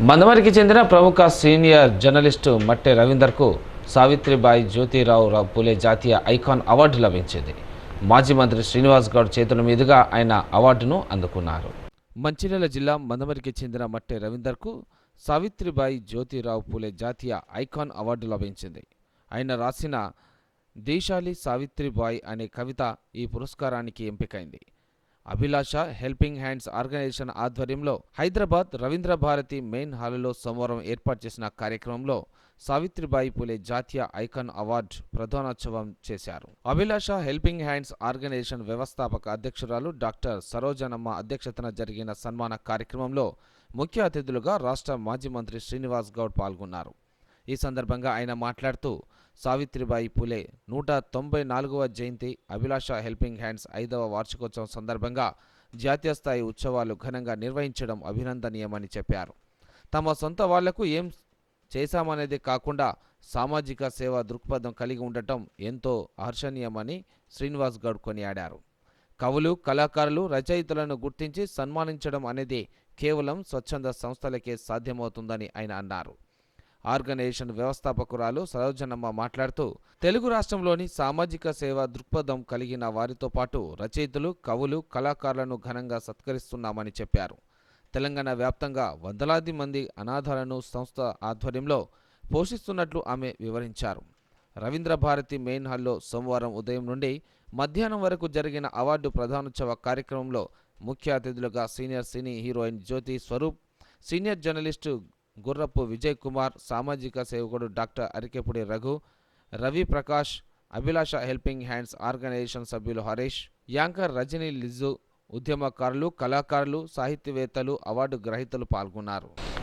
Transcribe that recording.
మందమరికి చెందిన ప్రముఖ senior journalist Matte రవీందర్కు సావిత్రిబాయి జ్యోతిరావు రావు పూలే జాతీయ ఐకాన్ అవార్డు లభించింది. మాజీ మంత్రి శ్రీనివాస్ గౌడ్ చేతుల మీదుగా ఆయన అవార్డును అందుకున్నారు. మంచిర్యాల జిల్లా మందమరికి చెందిన మట్టె రవీందర్కు సావిత్రిబాయి జ్యోతిరావు పూలే జాతీయ ఐకాన్ అవార్డు లభించింది. ఆయన రాసిన దేశాలి సావిత్రిబాయి అనే కవిత ఈ పురస్కారానికి ఎంపికైంది. అభిలాష హెల్పింగ్ హ్యాండ్స్ ఆర్గనైజేషన్ ఆధ్వర్యంలో హైదరాబాద్ రవీంద్ర భారతి మెయిన్ హాలులో సోమవారం ఏర్పాటు చేసిన కార్యక్రమంలో సావిత్రిబాయి పూలే జాతీయ ఐకాన్ అవార్డు ప్రధానోత్సవం చేశారు. అభిలాష హెల్పింగ్ హ్యాండ్స్ ఆర్గనైజేషన్ వ్యవస్థాపక అధ్యక్షురాలు డాక్టర్ సరోజనమ్మ అధ్యక్షతన జరిగిన సన్మాన కార్యక్రమంలో ముఖ్య అతిథులుగా రాష్ట్ర మాజీ మంత్రి శ్రీనివాస్ గౌడ్ పాల్గొన్నారు. ఈ సందర్భంగా ఆయన మాట్లాడుతూ సావిత్రిబాయి పూలే నూట తొంభై నాలుగవ జయంతి అభిలాష హెల్పింగ్ హ్యాండ్స్ ఐదవ వార్షికోత్సవం సందర్భంగా జాతీయ స్థాయి ఉత్సవాలు ఘనంగా నిర్వహించడం అభినందనీయమని చెప్పారు. తమ సొంత వాళ్ళకు ఏం చేశామనేది కాకుండా సామాజిక సేవా దృక్పథం కలిగి ఉండటం ఎంతో హర్షణీయమని శ్రీనివాస్ గౌడ్ కొనియాడారు. కవులు కళాకారులు రచయితలను గుర్తించి సన్మానించడం అనేది కేవలం స్వచ్ఛంద సంస్థలకే సాధ్యమవుతుందని ఆయన అన్నారు. ఆర్గనైజేషన్ వ్యవస్థాపకురాలు సరోజనమ్మ మాట్లాడుతూ తెలుగు రాష్ట్రంలోని సామాజిక సేవ దృక్పథం కలిగిన వారితో పాటు రచయితలు కవులు కళాకారులను ఘనంగా సత్కరిస్తున్నామని చెప్పారు. తెలంగాణ వ్యాప్తంగా వందలాది మంది అనాథాలను సంస్థ ఆధ్వర్యంలో పోషిస్తున్నట్లు ఆమె వివరించారు. రవీంద్ర భారతి మెయిన్ హాల్లో సోమవారం ఉదయం నుండి మధ్యాహ్నం వరకు జరిగిన అవార్డు ప్రధానోత్సవ కార్యక్రమంలో ముఖ్య అతిథులుగా senior cine heroine Jyoti Swaroop senior journalist Gurrapu Vijay Kumar సామాజిక సేవకుడు doctor Arikepudi Raghu Ravi Prakash Abhilasha helping hands organisation సభ్యులు హరీష్ యాంకర్ రజనీ లిజు ఉద్యమకారులు కళాకారులు సాహిత్యవేత్తలు అవార్డు గ్రహీతలు పాల్గొన్నారు.